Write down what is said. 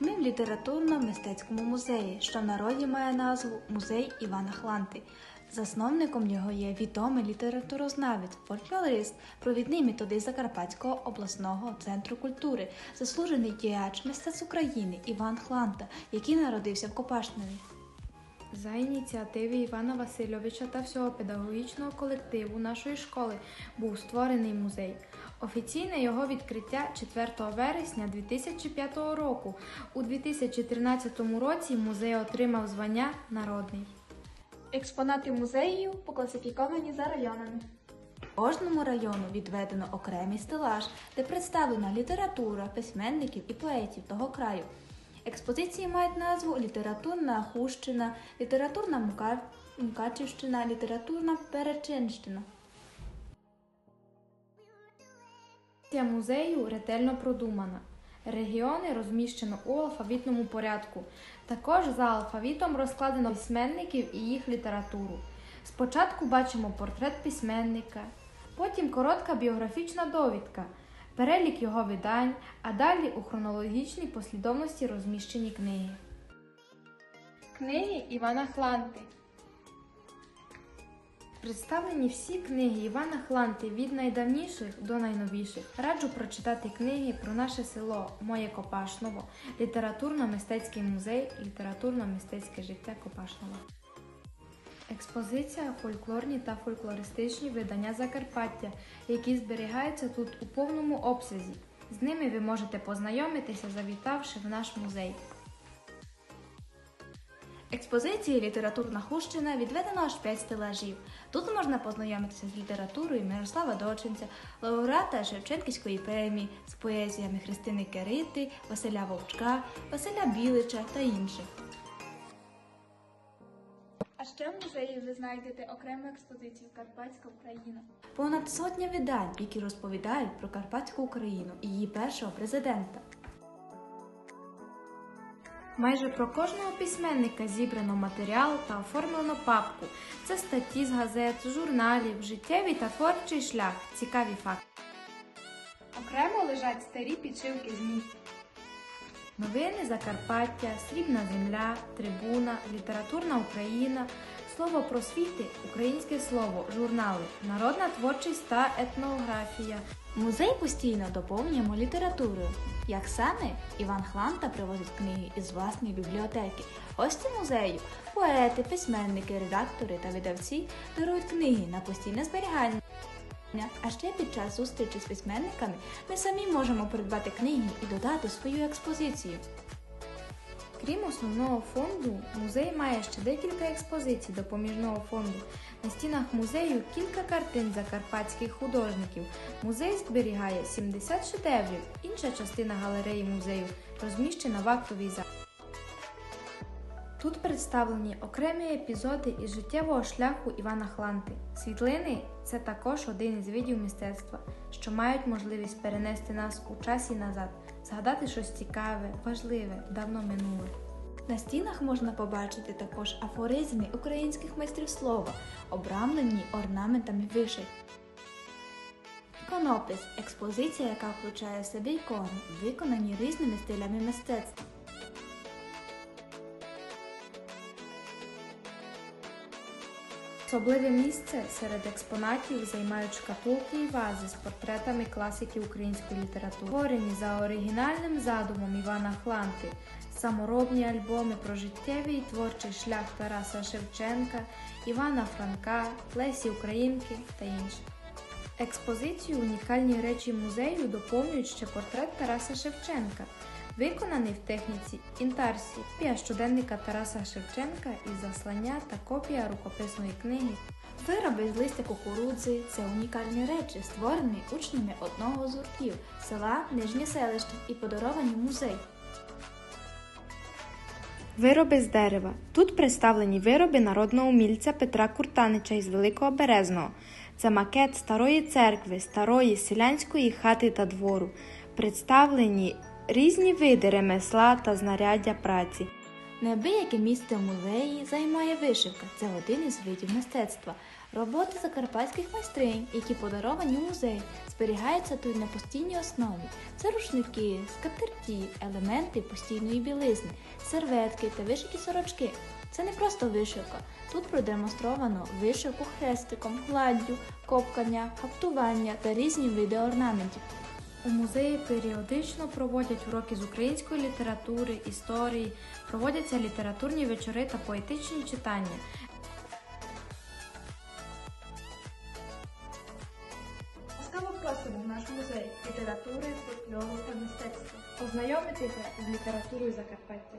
Ми в літературно-мистецькому музеї, що в народі має назву Музей Івана Хланти. Засновником його є відомий літературознавець, фольклорист, провідний методист Закарпатського обласного центру культури, заслужений діяч мистецтв України Іван Хланта, який народився в Копашневі. За ініціативи Івана Васильовича та всього педагогічного колективу нашої школи був створений музей. Офіційне його відкриття 4 вересня 2005 року. У 2013 році музей отримав звання Народний. Експонати музею покласифіковані за районами. Кожному району відведено окремий стелаж, де представлена література, письменників і поетів того краю. Експозиції мають назву Літературна Хущина, Літературна Мукачівщина, Літературна Перечинщина. Ця музею ретельно продумана. Регіони розміщено у алфавітному порядку. Також за алфавітом розкладено письменників і їх літературу. Спочатку бачимо портрет письменника, потім коротка біографічна довідка, перелік його видань, а далі у хронологічній послідовності розміщені книги. Книги Івана Хланти. Представлені всі книги Івана Хланти від найдавніших до найновіших. Раджу прочитати книги про наше село Моє Копашново, літературно-мистецький музей, літературно-мистецьке життя Копашнова. Експозиція фольклорні та фольклористичні видання Закарпаття, які зберігаються тут у повному обсязі. З ними ви можете познайомитися, завітавши в наш музей. Експозиції Літературна Хущина відведено аж 5 стелажів. Тут можна познайомитися з літературою Мирослава Дочинця, лауреата Шевченківської премії, з поезіями Христини Керити, Василя Вовчка, Василя Білича та інших. А ще в музеї ви знайдете окрему експозицію Карпатська Україна. Понад сотня видань, які розповідають про Карпатську Україну і її першого президента. Майже про кожного письменника зібрано матеріал та оформлено папку. Це статті з газет, журналів, життєвий та творчий шлях, цікаві факти. Окремо лежать старі підшивки ЗМІ. Новини Закарпаття, Срібна земля, Трибуна, Літературна Україна, Слово просвіти, Українське слово, журнали, Народна творчість та етнографія. Музей постійно доповнюємо літературою. Як саме Іван Хланта привозить книги із власної бібліотеки. Гості музею, поети, письменники, редактори та видавці дарують книги на постійне зберігання. А ще під час зустрічі з письменниками ми самі можемо придбати книги і додати свою експозицію. Крім основного фонду, музей має ще декілька експозицій допоміжного фонду. На стінах музею кілька картин закарпатських художників. Музей зберігає 70 шедеврів. Інша частина галереї музею розміщена в актовій залі. Тут представлені окремі епізоди із життєвого шляху Івана Хланти. Світлини це також один із видів мистецтва, що мають можливість перенести нас у часі назад, згадати щось цікаве, важливе, давно минуле. На стінах можна побачити також афоризми українських майстрів слова, обрамлені орнаментами вишивки. Іконопис експозиція, яка включає в себе ікони, виконані різними стилями мистецтва. Особливе місце серед експонатів займають шкатулки і вази з портретами класиків української літератури, створені за оригінальним задумом Івана Хланти, саморобні альбоми про життєвий і творчий шлях Тараса Шевченка, Івана Франка, Лесі Українки та інших. Експозицію унікальні речі музею доповнюють ще портрет Тараса Шевченка, виконаний в техніці інтарсі, копія щоденника Тараса Шевченка із заслання та копія рукописної книги. Вироби з листя кукурудзи це унікальні речі, створені учнями одного з гуртків села Нижнє селище і подаровані музей. Вироби з дерева. Тут представлені вироби народного умільця Петра Куртанича із Великого Березного. Це макет старої церкви, старої селянської хати та двору. Представлені різні види ремесла та знаряддя праці. Неабияке місце в музеї займає вишивка. Це один із видів мистецтва. Роботи закарпатських майстринь, які подаровані в музей, зберігаються тут на постійній основі. Це рушники, скатерті, елементи постійної білизни, серветки та вишиті сорочки. Це не просто вишивка. Тут продемонстровано вишивку хрестиком, гладдю, копкання, хаптування та різні види орнаментів. У музеї періодично проводять уроки з української літератури, історії, проводяться літературні вечори та поетичні читання. Ласкаво просимо в наш музей літератури, фольклору та мистецтва. Ознайомитися з літературою Закарпаття.